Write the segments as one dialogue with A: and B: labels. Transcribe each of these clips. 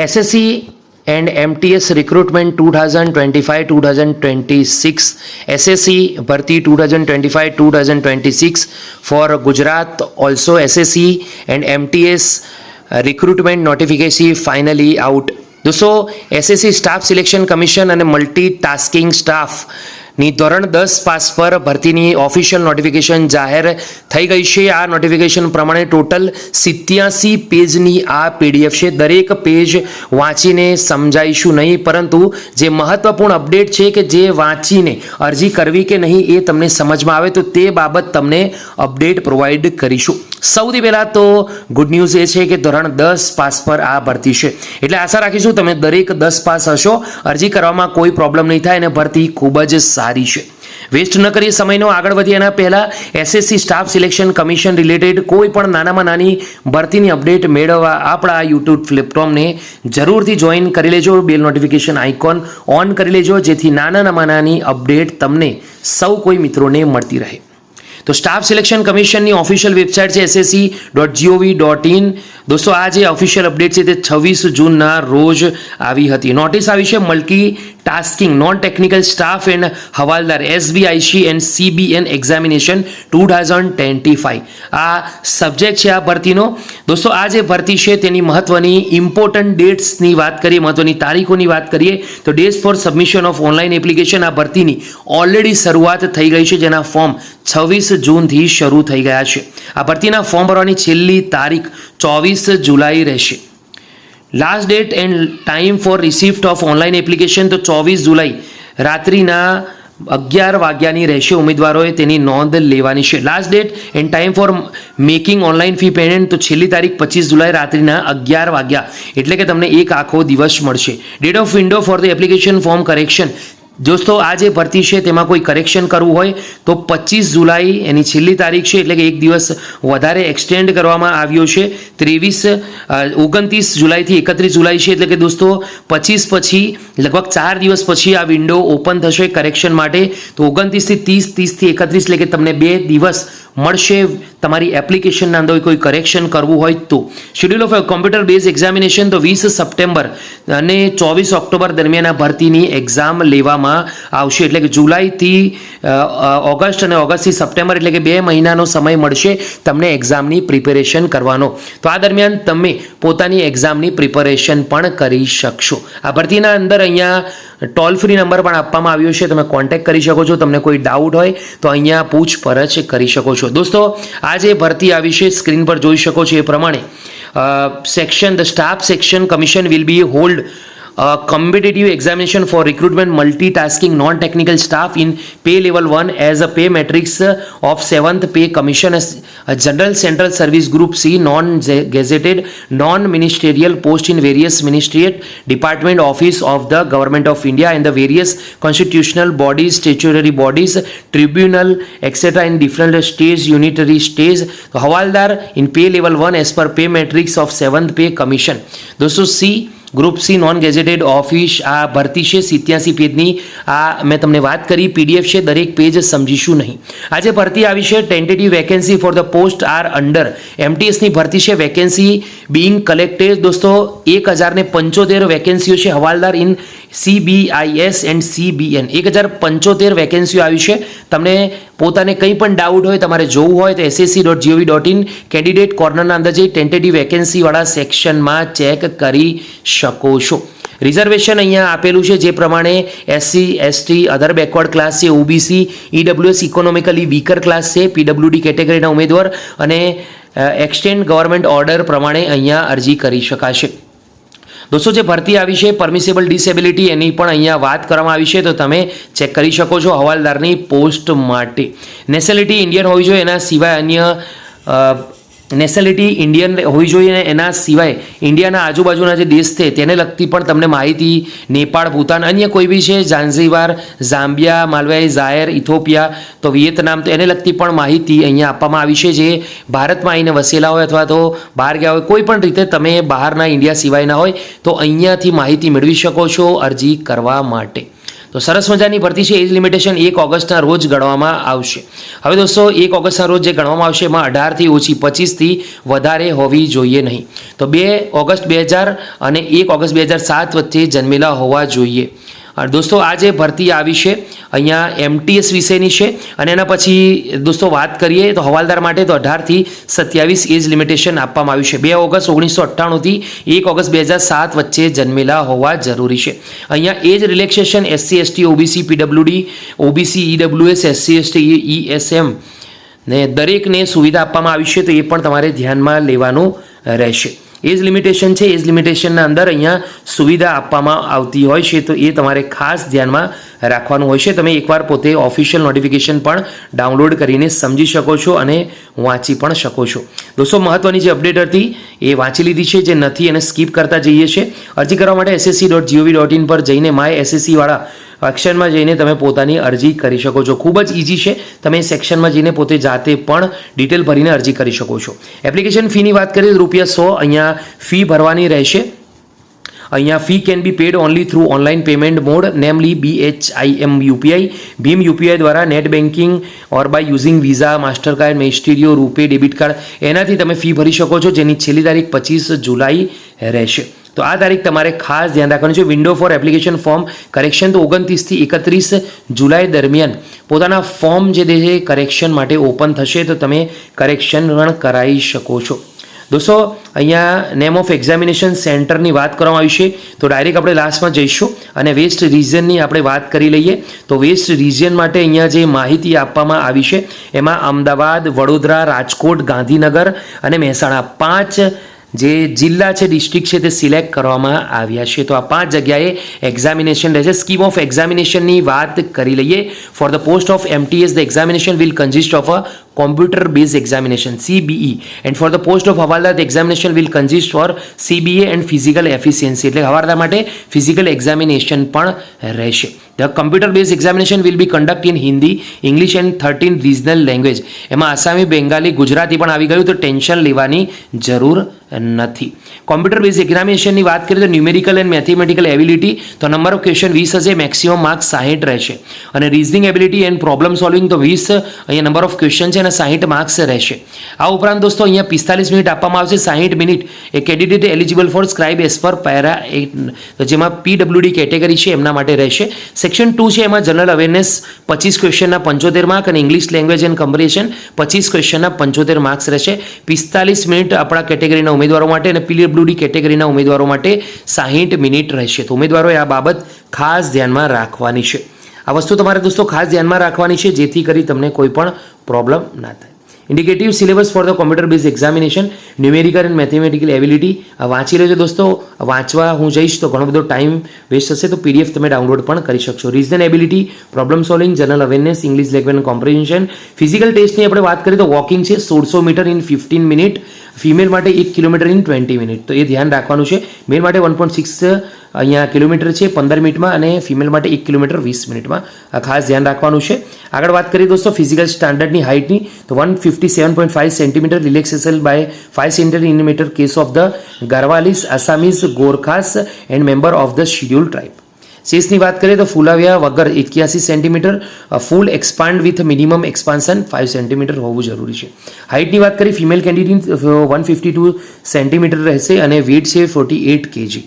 A: SSC and MTS recruitment two thousand twenty five two thousand twenty six SSC ભરતી two thousand twenty five two thousand twenty six for Gujarat also SSC and MTS recruitment notification finally out દોસ્તો SSC staff selection commission અને multi tasking staff ની ધોરણ દસ pass પર ભરતીની official notification જાહેર થઈ ગઈ છે. આ નોટિફિકેશન પ્રમાણે ટોટલ સિત્યાસી પેજની આ પીડીએફ છે. દરેક પેજ વાંચીને સમજાઈશું નહીં, પરંતુ જે મહત્વપૂર્ણ અપડેટ છે કે જે વાંચીને અરજી કરવી કે નહીં એ તમને સમજમાં આવે, તો તે બાબત તમને અપડેટ પ્રોવાઈડ કરીશું. સૌથી પહેલાં તો ગુડ ન્યૂઝ એ છે કે ધોરણ દસ પાસ પર આ ભરતી છે. એટલે આશા રાખીશું તમે દરેક દસ પાસ હશો. અરજી કરવામાં કોઈ પ્રોબ્લેમ નહીં થાય અને ભરતી ખૂબ જ સારી છે. વેસ્ટ ન કરીએ સમયનો, આગળ વધીએ. એના પહેલાં SSC staff selection commission related કોઈ પણ નાનામાં નાની ભરતીની અપડેટ મેળવવા આપણા યુટ્યુબ પ્લેટફોર્મને જરૂરથી જોઈન કરી લેજો. બેલ નોટિફિકેશન આઇકોન ઓન કરી લેજો, જેથી નાનામાં નાની અપડેટ તમને સૌ કોઈ મિત્રોને મળતી રહે. તો સ્ટાફ સિલેક્શન કમિશનની ઓફિશિયલ વેબસાઇટ છે SSC dot GOV dot in દોસ્તો, આ જે ઓફિશિયલ અપડેટ છે તે છવ્વીસ જૂનના રોજ આવી હતી. નોટિસ આવી છે multitasking non technical staff and havildar SBIC and CBN examination two thousand twenty five આ સબ્જેક્ટ છે આ ભરતીનો દોસ્તો, આ જે ભરતી છે તેની મહત્વની ઇમ્પોર્ટન્ટ ડેટ્સની વાત કરીએ, મહત્વની તારીખોની વાત કરીએ, તો dates for submission of online application આ ભરતીની ઓલરેડી શરૂઆત થઈ ગઈ છે, જેના ફોર્મ છવ્વીસ જૂનથી શરૂ થઈ ગયા છે. આ ભરતીના ફોર્મ ભરવાની છેલ્લી તારીખ ચોવીસ જુલાઈ રહેશે. Last date and time for receipt of online application તો ચોવીસ જુલાઈ. રાત્રિના અગિયાર વાગ્યાની રહેશે. ઉમેદવારોએ તેની નોંધ લેવાની છે. Last date and time for making online fee payment તો છેલ્લી તારીખ પચીસ જુલાઈ રાત્રિના અગિયાર વાગ્યા. એટલે કે તમને એક આખો દિવસ મળશે. Date of window for the application form correction દોસ્તો, આ જે ભરતી છે તેમાં કોઈ કરેક્શન કરવું હોય તો પચીસ જુલાઈ એની છેલ્લી તારીખ છે એટલે કે એક દિવસ વધારે એક્સટેન્ડ કરવામાં આવ્યો છે. ત્રેવીસ ઓગણત્રીસ જુલાઈથી એકત્રીસ જુલાઈ છે એટલે કે દોસ્તો, પચીસ પછી, લગભગ ચાર દિવસ પછી આ વિન્ડો ઓપન થશે કરેક્શન માટે. તો ઓગણત્રીસથી ત્રીસ, ત્રીસથી એકત્રીસ એટલે કે તમને બે દિવસ મળશે. તમારી એપ્લિકેશનના અંદર કોઈ કરેક્શન કરવું હોય તો. Schedule of computer base examination તો વીસ સપ્ટેમ્બર અને ચોવીસ ઓક્ટોબર દરમિયાન આ ભરતીની એક્ઝામ લેવામાં આવશે. એટલે કે જુલાઈથી ઓગસ્ટ અને ઓગસ્ટથી સપ્ટેમ્બર એટલે કે બે મહિનાનો સમય મળશે તમને એક્ઝામની પ્રિપેરેશન કરવાનો. તો આ દરમિયાન તમે પોતાની એક્ઝામની પ્રિપેરેશન પણ કરી શકશો. આ ભરતીના અંદર અહીંયા ટોલ ફ્રી નંબર પણ આપવામાં આવ્યો છે. તમે કોન્ટેક્ટ કરી શકો છો. તમને કોઈ ડાઉટ હોય તો અહીંયા પૂછપરછ કરી શકો છો. દોસ્તો આ જે ભરતી આવી છે સ્ક્રીન પર જોઈ શકો છો એ પ્રમાણે section, the staff section commission will be hold a competitive examination for recruitment multitasking non-technical staff in pay level 1 as a pay matrix of 7th pay commission as a general central service group c non-gazetted non-ministerial post in various ministerial department office of the government of india and the various constitutional bodies statutory bodies tribunal etc in different stage unitary stage hawaldar in pay level 1 as per pay matrix of 7th pay commission दोस्तों सी group C non gazetted office આ ભરતી છે, સિત્યાસી પેજની. આ મેં તમને વાત કરી PDF છે, દરેક પેજ સમજીશું નહીં. આજે ભરતી આવી છે tentative vacancy for the post are under એમટીએસની ભરતી છે વેકેન્સી બિંગ કલેક્ટેડ દોસ્તો, એક હજારને પંચોતેર વેકેન્સીઓ છે, હવાલદાર ઇન સીબીઆઈએસ એન્ડ સીબીએન એક હજાર પંચોતેર વેકેન્સીઓ આવી છે. તમને પોતાને કંઈ પણ ડાઉટ હોય, તમારે જોવું હોય તો SSC dot GOV dot in candidate કોર્નરના અંદર જઈ ટેન્ટેટિવ વેકેન્સીવાળા સેક્શનમાં ચેક કરી શકો છો. રિઝર્વેશન અહીંયા આપેલું છે, જે પ્રમાણે SC ST other backward class છે OBC EWS economically weaker class છે પીડબ્લ્યુડી કેટેગરીના ઉમેદવાર અને એક્સટેન્ડ ગવર્મેન્ટ ઓર્ડર પ્રમાણે અહીંયા અરજી કરી શકાશે. દોસ્તો, જે ભરતી આવી છે પરમિસેબલ ડિસેબિલિટી એની પણ અહીંયા વાત કરવામાં આવી છે, તો તમે ચેક કરી શકો છો હવાલદારની પોસ્ટ માટે. નેશનાલિટી ઇન્ડિયન હોવી જોઈએ, એના સિવાય અન્ય નેશનાલિટી ઇન્ડિયન હોવી જોઈએ અને એના સિવાય ઇન્ડિયાના આજુબાજુના જે દેશ છે તેને લગતી પણ તમને માહિતી નેપાળ, ભૂતાન, અન્ય કોઈ બી છે Zanzibar Zambia Malawi Zaire, Ethiopia, તો વિયેતનામ, તો એને લગતી પણ માહિતી અહીંયા આપવામાં આવી છે જે ભારતમાં આવીને વસેલા હોય અથવા તો બહાર ગયા હોય, કોઈ પણ રીતે તમે બહારના ઇન્ડિયા સિવાયના હોય, તો અહીંયાથી માહિતી મેળવી શકો છો અરજી કરવા માટે. તો સરસ મજાની ભરતી છે એજ લિમિટેશન એક ઓગસ્ટના રોજ ગણવામાં આવશે. હવે દોસ્તો, એક ઓગસ્ટના રોજ જે ગણવામાં આવશે, એમાં અઢારથી ઓછી પચીસથી વધારે હોવી જોઈએ નહીં. તો બે ઓગસ્ટ બે હજાર અને એક ઓગસ્ટ બે હજાર સાત વચ્ચે જન્મેલા હોવા જોઈએ. દોસ્તો, આ જે ભરતી આવી છે, અહીંયા એમટીએસ વિશેની છે, અને એના પછી, દોસ્તો, વાત કરીએ, તો હવાલદાર માટે તો અઢારથી સત્યાવીસ એજ લિમિટેશન આપવામાં આવ્યું છે. બે ઓગસ્ટ ઓગણીસો અઠ્ઠાણુંથી એક ઓગસ્ટ બે હજાર સાત વચ્ચે જન્મેલા હોવા જરૂરી છે. અહીંયા age relaxation SC, ST, OBC, PWD, OBC, EWS, SC, ST, ESM ને દરેકને સુવિધા આપવામાં આવી છે, તો એ પણ તમારે ધ્યાનમાં લેવાનું રહેશે. એજ લિમિટેશન છે એજ લિમિટેશનના અંદર અહીંયા સુવિધા આપવામાં આવતી હોય છે, તો એ તમારે ખાસ ધ્યાનમાં રાખવાનું હોય છે. તમે એકવાર પોતે ઓફિશિયલ નોટિફિકેશન પણ ડાઉનલોડ કરીને સમજી શકો છો અને વાંચી પણ શકો છો. દોસ્તો, મહત્વની જે અપડેટ હતી, એ વાંચી લીધી છે, જે નથી, એને સ્કીપ કરતા જઈએ છે અરજી કરવા માટે SSC dot GOV dot in પર જઈને માય એસએસસી વાળા સેક્શનમાં જઈને તમે પોતાની અરજી કરી શકો છો. ખૂબ જ ઇઝી છે. તમે સેક્શનમાં જઈને પોતે જાતે પણ ડિટેલ ભરીને અરજી કરી શકો છો. એપ્લિકેશન ફીની વાત કરીએ રૂપિયા સો અહીંયા ફી ભરવાની રહેશે. અહીંયા fee can be paid only through online payment mode namely B H I M UPI Bhim UPI દ્વારા net banking or by using Visa Mastercard Maestro RuPay debit card એનાથી તમે ફી ભરી શકો છો, જેની છેલ્લી તારીખ પચીસ જુલાઈ રહેશે. તો આ તારીખ તમારે ખાસ ધ્યાન રાખવાનું છે. Window for application form correction તો ઓગણત્રીસથી એકત્રીસ જુલાઈ દરમિયાન પોતાના ફોર્મ જે છે કરેક્શન માટે ઓપન થશે તો તમે કરેક્શન પણ કરાવી શકો છો. દોસ્તો, અહીંયા નેમ ઓફ એક્ઝામિનેશન સેન્ટરની વાત કરવામાં આવી છે. તો ડાયરેક્ટ આપણે લાસ્ટમાં જઈશું અને વેસ્ટ રિજિયનની આપણે વાત કરી લઈએ. તો વેસ્ટ રિજિયન માટે અહીંયા જે માહિતી આપવામાં આવી છે, એમાં અમદાવાદ, વડોદરા, રાજકોટ, ગાંધીનગર અને મહેસાણા પાંચ જે જિલ્લા છે ડિસ્ટ્રિક્ટ છે, તે સિલેક્ટ કરવામાં આવ્યા છે. તો આ પાંચ જગ્યાએ એક્ઝામિનેશન રહેશે. સ્કીમ ઓફ એક્ઝામિનેશનની વાત કરી લઈએ. For the post of MTS the examination will consist of a computer based examination CBE and for the post of havaldar the examination will consist for CBA and physical એટલે હવાલદાર માટે physical examination પણ રહેશે. The computer based examination will be conduct in Hindi English and thirteen regional language એમાં આસામી Bengali Gujarati પણ આવી ગયું, તો ટેન્શન લેવાની જરૂર નથી. કોમ્પ્યુટર બેઝ એક્ઝામિનેશનની વાત કરીએ તો ન્યુમેરિકલ એન્ડ મેથેમેટિકલ એબિલિટી તો નંબર ઓફ ક્વેશ્ચન વીસ હશે મેક્સિમમ માર્ક્સ સાહીઠ રહેશે. અને reasoning ability and problem solving તો વીસ, અહીંયા નંબર ઓફ ક્વેશ્ચન છે અને સાહીઠ માર્ક્સ રહેશે. આ ઉપરાંત દોસ્તો, અહીંયા પિસ્તાલીસ મિનિટ આપવામાં આવશે. સાહીઠ minute a candidate eligible for scribe as per para eight જેમાં પીડબ્લ્યુડી કેટેગરી છે, એમના માટે રહેશે. સેક્શન ટુ છે, એમાં જનરલ અવેરનેસ પચીસ ક્વેશ્ચનના પંચોતેર માર્ક અને ઇંગ્લિશ લેંગ્વેજ એન્ડ કમ્પરેશન પચીસ ક્વેશ્ચનના પંચોતેર માર્ક્સ રહેશે. પિસ્તાલીસ મિનિટ આપણા કેટેગરીના ઉમેદવારો માટે અને પીડબ્લ્યુડી કેટેગરીના ઉમેદવારો માટે સાહીઠ મિનિટ રહેશે. તો ઉમેદવારોએ આ બાબત ખાસ ધ્યાનમાં રાખવાની છે. આ વસ્તુ તમારે દોસ્તો ખાસ ધ્યાનમાં રાખવાની છે, જેથી કરી તમને કોઈ પણ પ્રોબ્લેમ ના થાય. Indicative syllabus for the computer base examination numerical and mathematical ability વાંચી લેજો દોસ્તો. વાંચવા હું જઈશ તો ઘણો બધો ટાઈમ વેસ્ટ થશે, તો પીડીએફ તમે ડાઉનલોડ પણ કરી શકશો. Reason ability problem solving general awareness English language comprehension physical ટેસ્ટની આપણે વાત કરીએ તો વોકિંગ છે, સોળસો metre in fifteen minute female માટે એક કિલોમીટર ઇન ટ્વેન્ટી મિનિટ તો એ ધ્યાન રાખવાનું છે. મેલ માટે વન પોઈન્ટ સિક્સ અહીંયા કિલોમીટર છે, પંદર મિનિટમાં અને ફિમેલ માટે એક કિલોમીટર વીસ મિનિટમાં. આ ખાસ ધ્યાન રાખવાનું છે. આગળ વાત કરીએ દોસ્તો ફિઝિકલ સ્ટાન્ડર્ડની હાઇટની તો one fifty seven point five centimetre relaxation by five centimetre case of the Garhwalis Assamese Gorkhas and member of the schedule tribe શેષની વાત કરીએ તો ફૂલાવ્યા વગર એક્યાસી centimetre full expand with minimum expansion five centimetre હોવું જરૂરી છે. હાઇટની વાત કરીએ female candidate one fifty two centimetre રહેશે અને વેટ છે ફોર્ટી એટ કેજી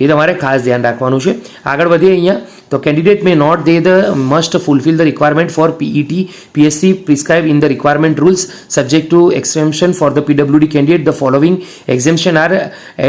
A: એ તમારે ખાસ ધ્યાન રાખવાનું છે. આગળ વધીએ અહીંયા. તો candidate may note they the must fulfill the requirement for PET PSC prescribe in the requirement rules subject to exemption for the PWD candidate The following exemption are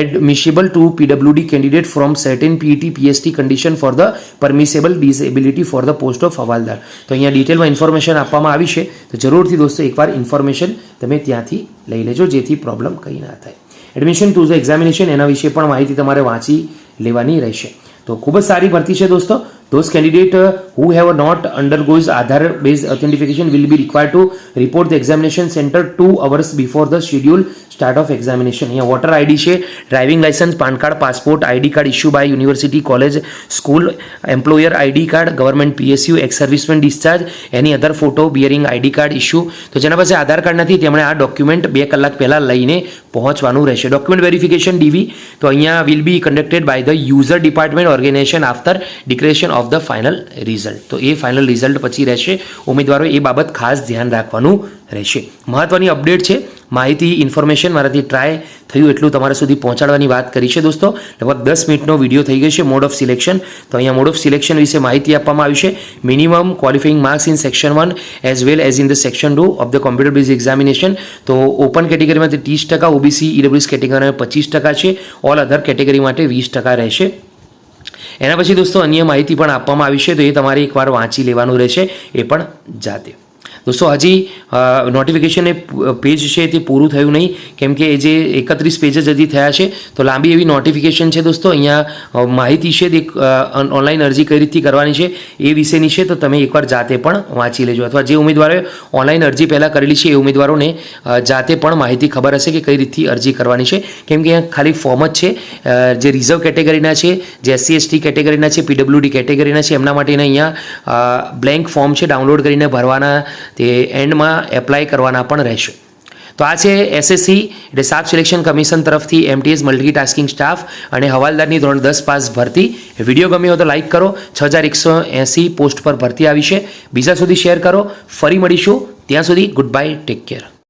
A: admissible to PWD candidate from certain PET PST condition for the permissible disability for the post of havaldar તો અહીંયા ડિટેલમાં information આપવામાં આવી છે. તો જરૂરથી દોસ્તો એકવાર ઇન્ફોર્મેશન તમે ત્યાંથી લઈ લેજો, જેથી પ્રોબ્લેમ કંઈ ના થાય. એડમિશન ટુ ધ એક્ઝામિનેશન એના વિશે પણ માહિતી તમારે વાંચી લેવાની રહેશે. તો ખૂબ જ સારી ભરતી છે દોસ્તો. Those candidate uh, who have not undergoes Aadhaar based authentication will be required to report the examination center two hours before the schedule start of examination અહીંયા વોટર આઈડી છે driving licence PAN card passport ID card issue by university college school employer ID card government PSU ex serviceman discharge any other photo bearing ID card issue તો જેના પાસે આધાર card નથી, તેમણે આ document બે કલાક પહેલાં લઈને પહોંચવાનું રહેશે. ડોક્યુમેન્ટ વેરિફિકેશન ડીવી તો અહીંયા will be conducted by the user department organisation after declaration of the final result તો એ ફાઇનલ રિઝલ્ટ પછી રહેશે. ઉમેદવારો એ બાબત ખાસ ધ્યાન રાખવાનું રહેશે. મહત્વની અપડેટ છે, માહિતી ઇન્ફોર્મેશન મારાથી ટ્રાય થયું એટલું તમારા સુધી પહોંચાડવાની વાત કરી છે દોસ્તો. લગભગ દસ મિનિટનો વીડિયો થઈ ગયો છે મોડ ઓફ સિલેક્શન તો અહીંયા મોડ ઓફ સિલેક્શન વિશે માહિતી આપવામાં આવી છે. Minimum qualifying marks in section one as well as in the section two of the computer base examination તો ઓપન કેટેગરીમાંથી ત્રીસ ટકા ઓબીસી ઈડબ્લ્યુએસ કેટેગરીમાં પચીસ ટકા છે. ઓલ અધર કેટેગરી માટે વીસ ટકા રહેશે. એના પછી દોસ્તો અન્ય માહિતી પણ આપવામાં આવી છે, તો એ તમારે એકવાર વાંચી લેવાનું રહેશે, એ પણ જાતે. દોસ્તો હજી નોટિફિકેશન એ પેજ છે તે પૂરું થયું નહીં. કેમ કે એ જે એકત્રીસ પેજ જ હજી થયા છે, તો લાંબી એવી નોટિફિકેશન છે દોસ્તો. અહીંયા માહિતી છે તે ઓનલાઈન અરજી કઈ રીતથી કરવાની છે એ વિશેની છે, તો તમે એકવાર જાતે પણ વાંચી લેજો. અથવા જે ઉમેદવારોએ ઓનલાઈન અરજી પહેલાં કરેલી છે એ ઉમેદવારોને જાતે પણ માહિતી ખબર હશે કે કઈ રીતથી અરજી કરવાની છે. કેમ કે અહીંયા ખાલી ફોર્મ જ છે. જે રિઝર્વ કેટેગરીના છે, જે એસસી એસટી કેટેગરીના છે પીડબ્લ્યુડી કેટેગરીના છે, એમના માટેના અહીંયા બ્લેન્ક ફોર્મ છે ડાઉનલોડ કરીને ભરવાના તે એન્ડમાં એપ્લાય કરવાના પણ રહેશે. તો આ છે એસએસસી એટલે સ્ટાફ સિલેક્શન કમિશન તરફથી એમટીએસ મલ્ટીટાસ્કિંગ સ્ટાફ અને હવાલદારની ધોરણ દસ પાસ ભરતી. વીડિયો ગમ્યો હોય તો લાઇક કરો. છ હજાર એકસો એંસી પોસ્ટ પર ભરતી આવી છે. બીજા સુધી શેર કરો. ફરી મળીશું. ત્યાં સુધી ગુડ બાય, ટેક કેર.